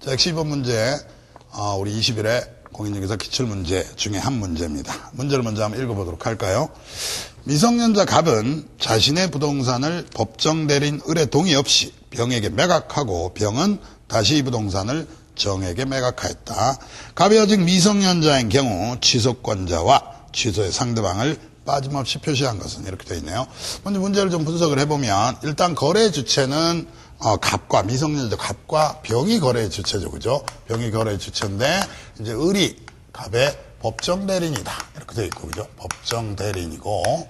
자, 112번 문제, 어, 우리 20일에 공인중개사 기출문제 중에 한 문제입니다. 문제를 먼저 한번 읽어보도록 할까요? 미성년자 갑은 자신의 부동산을 법정 대리인 을의 동의 없이 병에게 매각하고 병은 다시 이 부동산을 정에게 매각하였다. 갑이 아직 미성년자인 경우 취소권자와 취소의 상대방을 빠짐없이 표시한 것은 이렇게 되어 있네요. 먼저 문제를 좀 분석을 해보면 일단 거래 주체는 어, 갑과 미성년자 갑과 병이 거래 주체죠, 그죠? 병이 거래 주체인데 이제 을이 갑의 법정 대리인이다 이렇게 되어 있고 그죠? 법정 대리인이고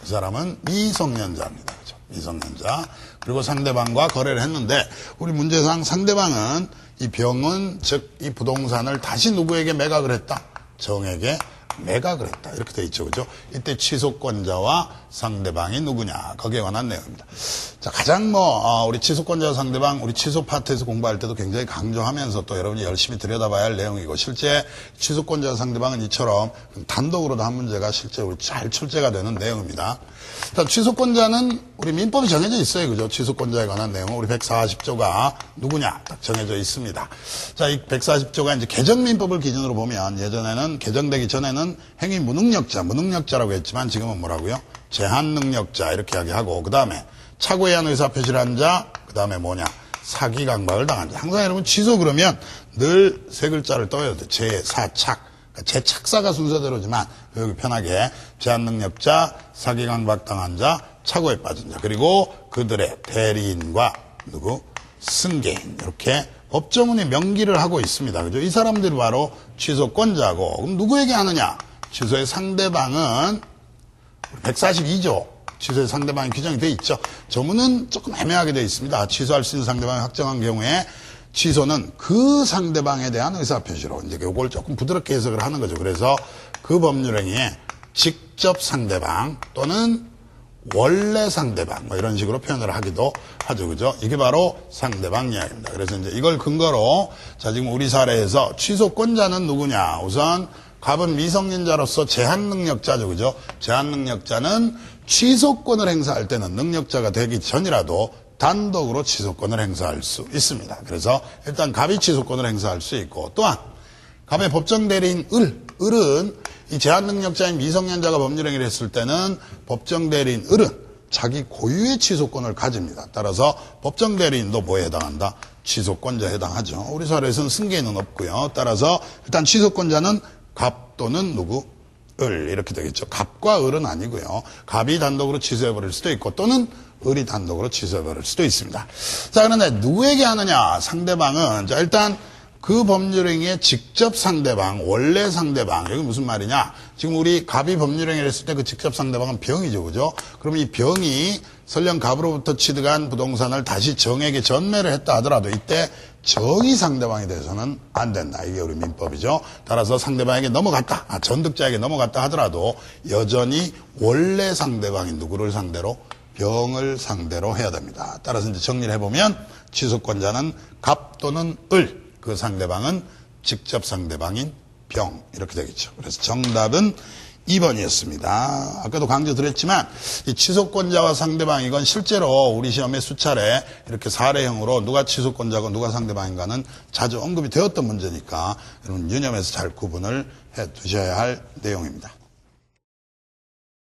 그 사람은 미성년자입니다, 그죠? 미성년자 그리고 상대방과 거래를 했는데 우리 문제상 상대방은 이 병은 즉 이 부동산을 다시 누구에게 매각을 했다? 정에게 매각을 했다. 이렇게 돼 있죠. 그죠? 이때 취소권자와 상대방이 누구냐. 거기에 관한 내용입니다. 자, 가장 뭐, 어, 우리 취소권자와 상대방, 우리 취소 파트에서 공부할 때도 굉장히 강조하면서 또 여러분이 열심히 들여다봐야 할 내용이고, 실제 취소권자와 상대방은 이처럼 단독으로도 한 문제가 실제 우리 잘 출제가 되는 내용입니다. 자, 취소권자는 우리 민법이 정해져 있어요. 그죠? 취소권자에 관한 내용. 우리 140조가 누구냐? 딱 정해져 있습니다. 자, 이 140조가 이제 개정민법을 기준으로 보면 예전에는 개정되기 전에는 행위 무능력자, 무능력자라고 했지만 지금은 뭐라고요? 제한 능력자 이렇게 이야기하고 그 다음에 착오에 의한 의사표시를 한 자, 그 다음에 뭐냐? 사기 강박을 당한 자. 항상 여러분 취소 그러면 늘 세 글자를 떠야 돼. 제사착. 그러니까 제 착사가 순서대로지만 여기 편하게 제한능력자, 사기 강박당한 자, 착오에 빠진 자 그리고 그들의 대리인과 누구 승계인 이렇게 법조문이 명기를 하고 있습니다. 그죠? 이 사람들이 바로 취소권자고 그럼 누구에게 하느냐? 취소의 상대방은 142조 취소의 상대방이 규정이 돼 있죠. 조문은 조금 애매하게 돼 있습니다. 취소할 수 있는 상대방이 확정한 경우에 취소는 그 상대방에 대한 의사표시로 이제 요걸 조금 부드럽게 해석을 하는 거죠. 그래서 그 법률행위에 직접 상대방 또는 원래 상대방 뭐 이런 식으로 표현을 하기도 하죠. 그죠? 이게 바로 상대방 이야기입니다. 그래서 이제 이걸 근거로 자 지금 우리 사례에서 취소권자는 누구냐? 우선 갑은 미성년자로서 제한 능력자죠. 그죠? 제한 능력자는 취소권을 행사할 때는 능력자가 되기 전이라도 단독으로 취소권을 행사할 수 있습니다. 그래서 일단 갑이 취소권을 행사할 수 있고 또한 갑의 법정 대리인 을, 을은 이 제한 능력자인 미성년자가 법률행위를 했을 때는 법정 대리인 을은 자기 고유의 취소권을 가집니다. 따라서 법정 대리인도 뭐에 해당한다? 취소권자에 해당하죠. 우리 사례에서는 승계인은 없고요. 따라서 일단 취소권자는 갑 또는 누구? 을 이렇게 되겠죠. 갑과 을은 아니고요. 갑이 단독으로 취소해버릴 수도 있고 또는 을이 단독으로 취소해버릴 수도 있습니다. 자 그런데 누구에게 하느냐? 상대방은 자 일단 그 법률행위의 직접 상대방, 원래 상대방, 여기 무슨 말이냐? 지금 우리 갑이 법률행위를 했을 때 그 직접 상대방은 병이죠, 그죠? 그럼 이 병이 설령 갑으로부터 취득한 부동산을 다시 정에게 전매를 했다 하더라도 이때 정의 상대방에 대해서는 안 된다. 이게 우리 민법이죠. 따라서 상대방에게 넘어갔다. 아, 전득자에게 넘어갔다 하더라도 여전히 원래 상대방인 누구를 상대로? 병을 상대로 해야 됩니다. 따라서 이제 정리를 해보면 취소권자는 갑 또는 을. 그 상대방은 직접 상대방인 병 이렇게 되겠죠. 그래서 정답은 2번이었습니다. 아까도 강조드렸지만 이 취소권자와 상대방 이건 실제로 우리 시험에 수차례 이렇게 사례형으로 누가 취소권자고 누가 상대방인가는 자주 언급이 되었던 문제니까 여러분 유념해서 잘 구분을 해 두셔야 할 내용입니다.